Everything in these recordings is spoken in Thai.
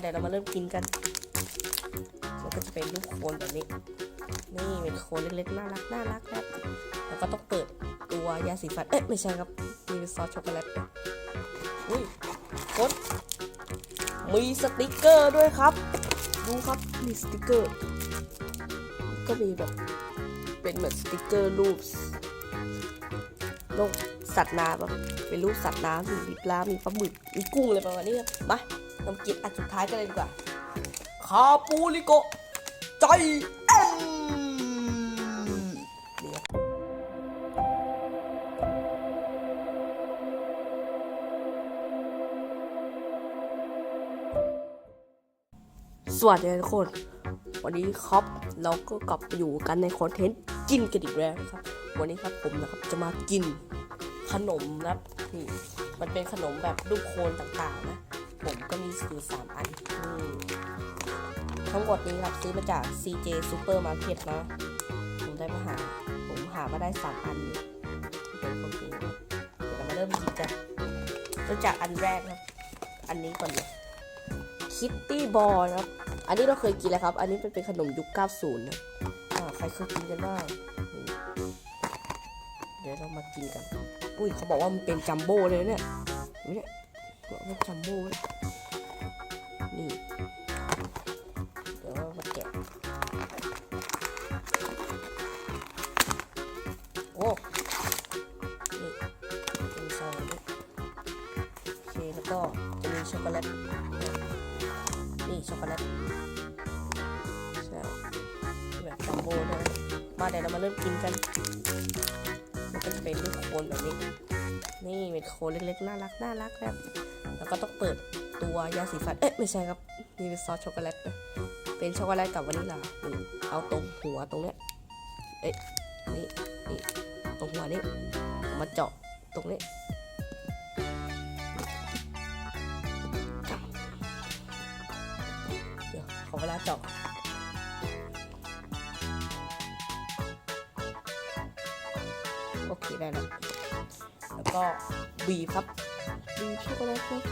เดี๋ยวเรามาเริ่มกินกัน มันก็จะเป็นรูปโคนแบบนี้ นี่เป็นโคนเล็กๆ น่ารักน่ารักครับแล้วก็ต้องเปิดตัวยาสีฟัน เอ๊ะไม่ใช่ครับ มีซอสช็อกโกแลตอุ้ยกดมีสติกเกอร์ด้วยครับ ดูครับ มีสติกเกอร์ ก็มีแบบ เป็นเหมือนสติกเกอร์รูปโลกสัตว์น้ำแบบเป็นรูปสัตว์น้ำมีปลา มีปลาหมึก มีกุ้งอะไรประมาณนี้ครับมา เรามกินอันสุดท้ายกันเลยดีกว่าคาปูริโกใจเอ็มนี่ครับสวัสดีทุกคน วันนี้ครับเราก็กลับมาอยู่กันในคอนเทนต์กินกันอีกแล้วนครับ วันนี้ครับผมนะครับจะมากินขนมนะครับนี่มันเป็นขนมแบบรูปโคนต่างๆนะ ผมก็มีอยู่สามอันนี่ทั้งหมดนี้ครับซื้อมาจาก CJ Supermarket นะ ผมได้มาหา ผมหามาได้สามอันอยู่ที่เป็นคนนี้เดี๋ยวเรามาเริ่มกินกันเริ่มจากอันแรกครับ อันนี้ก่อนเลยคิตตี้บอลครับ อันนี้เราเคยกินแล้วครับ อันนี้เป็นขนมยุค 90 นะใครเคยกินกันบ้างเดี๋ยวเรามากินกัน อุ้ยเขาบอกว่ามันเป็นจัมโบ้เลยเนี่ยเนี่ย บอกว่าจัมโบ้นี่ เดี๋ยวเรามาแกะโอ้นี่เป็นซองนี้โอเคแล้วก็จะมีช็อกโกแลตนี่ช็อกโกแลตใช่แบบจัมโบ้นะมาเดี๋ยวเรามาเริ่มกินกัน มันก็จะเป็นรูปโคนแบบนี้ นี่เป็นโคนเล็กๆน่ารักน่ารักครับแล้วก็ต้องเปิดตัวยาสีฟัน เอ๊ะไม่ใช่ครับ นี่เป็นซอสช็อกโกแลตนะเป็นช็อกโกแลตกับวานิลลาเอาตรงหัวตรงเนี้ย เอ๊ะนี่นี่ตรงหัวนี้มาเจาะตรงนี้เดี๋ยวขอเวลาเจาะโอเคได้แล้ว ก็บีครับ บีช็อกโกแลตครับ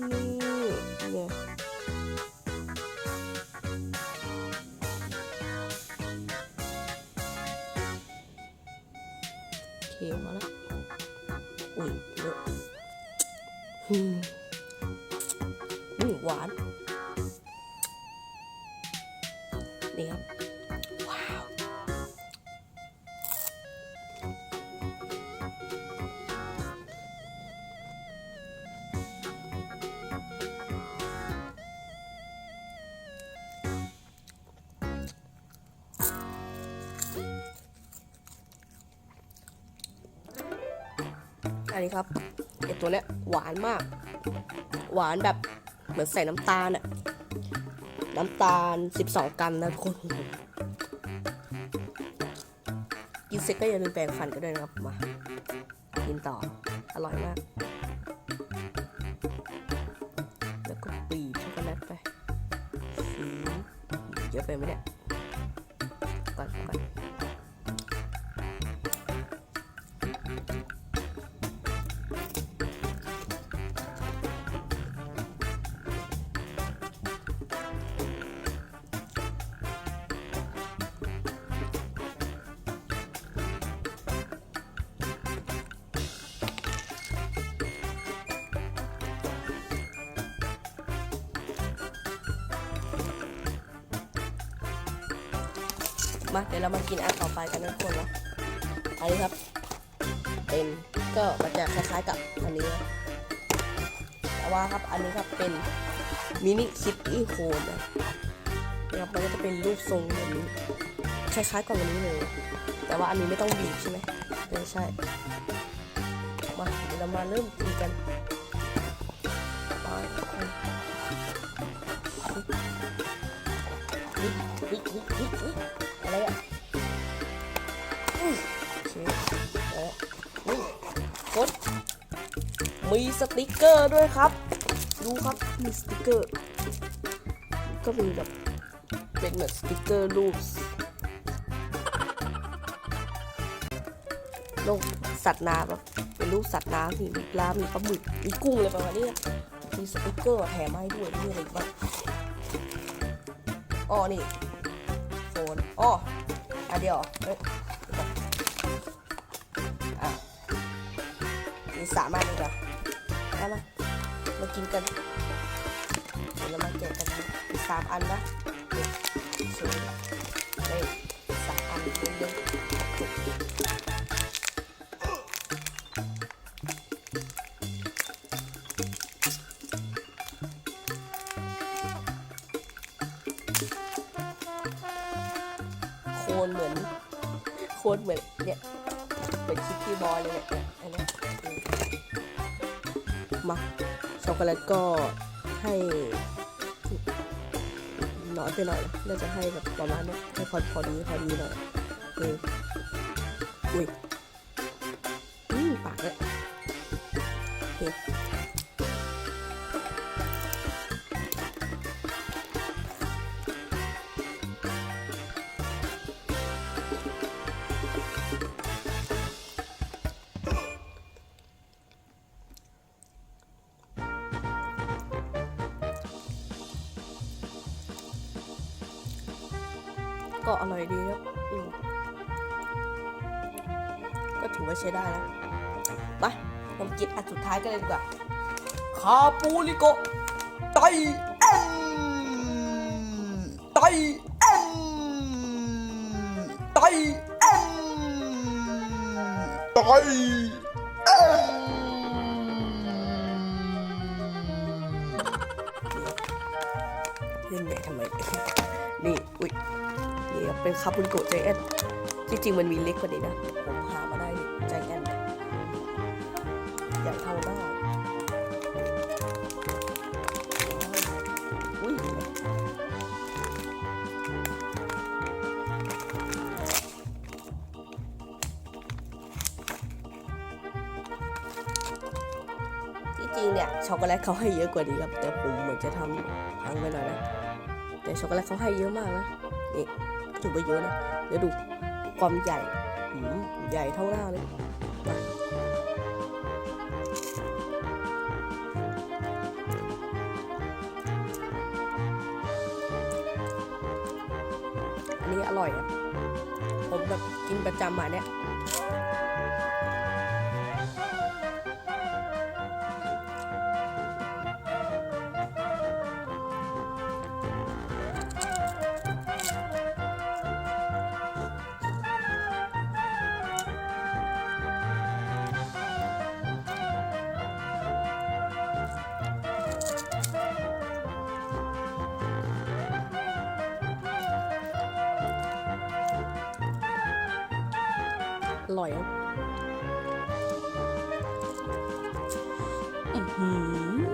นี่เนี่ยเคมาแล้วอุ้ยเยอะอืมอืมหวาน นี่ครับ อันนี้ครับไอตัวเนี้ยหวานมาก หวานแบบเหมือนใส่น้ำตาลอะน้ำตาล 12 กรัมนะทุกคนกินเสร็จก็อย่าลืมแปรงฟันกันด้วยนะครับมากินต่ออร่อยมาก แล้วก็บีช็อกโกแลตไปเยอะไปไหมเนี่ยก่อนก่อน มาเดี๋ยวเรามากินอันต่อไปกันนะทุกคนนะอันนี้ครับ เป็นก็มันจะคล้ายๆกับอันนี้นะแต่ว่าครับอันนี้ครับเป็นมินิคิตตี้โคนนะนะครับมันก็จะเป็นรูปทรงแบบนี้คล้ายๆกับอันนี้เลย แต่ว่าอันนี้ไม่ต้องบีบใช่ไหมไม่ใช่มาเดี๋ยวเรามาเริ่มกินกัน อะไรอะกดมีสติกเกอร์ด้วยครับ ดูครับมีสติกเกอร์ ก็มีแบบเป็นเหมือนสติกเกอร์รูปโลกสัตว์น้ำเป็นรูปสัตว์น้ำมีปลา มีปลาหมึก มีกุ้งอะไรประมาณนี้มีสติกเกอร์แถมให้ด้วยมีอะไรบ้างอ๋อนี่ ฟนอ๋ออเดียวเหรอเอ้ยเดี๋ยวก่อนอะมีสามอันเลยเหรอเอามามากินกันเดี๋ยวเรามาแกะกันนะมีสามอันนะสวยเลยสามอันเย นเหมือนโคนเหมือนเนี่ยเหมือนคิดที่บอยเลยเนี่ยอันนี้มาช็อกโกแลตก็ให้น้อยไปหน่อยน่าจะให้แบบประมาณนี้ให้พอพอดีพอดีหน่อยเอออุ้ยอืมปากเลยโอเค ก็อร่อยดีครับก็ถือว่าใช้ได้แล้วไปผมกินอันสุดท้ายกันเลยดีกว่าคาปูริโกไตเอ็นไตเอ็นไตเอ็นไตเอ็นเล่นใหญ่ทำไม นี่ อุ้ย ครับเป็นคาปูริโกะใจแอนที่จริงมันมีเล็กกว่านี้นะ ผมหามาได้ใจแอนใหญ่เท่าหน้าอุ้ยเที่จริงเนี่ยช็อกโกแลตเขาให้เยอะกว่านี้ครับแต่ผมเหมือนจะทำพังไปหน่อยนะแต่ช็อกโกแลตเขาให้เยอะมากนะนี่ ถือว่าเยอะนะเดี๋ยวดูความใหญ่หืมใหญ่เท่าหน้าเลยอันนี้อร่อยอะผมแบบกินประจำมาเนี่ย อร่อยอือหือ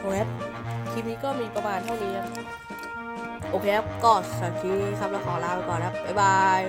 โอเคครับคลิปนี้ก็มีประมาณเท่านี้ครับ โอเคครับ ก็สำหรับคลิปนี้ครับเราขอลาไปก่อนครับ บ๊ายบาย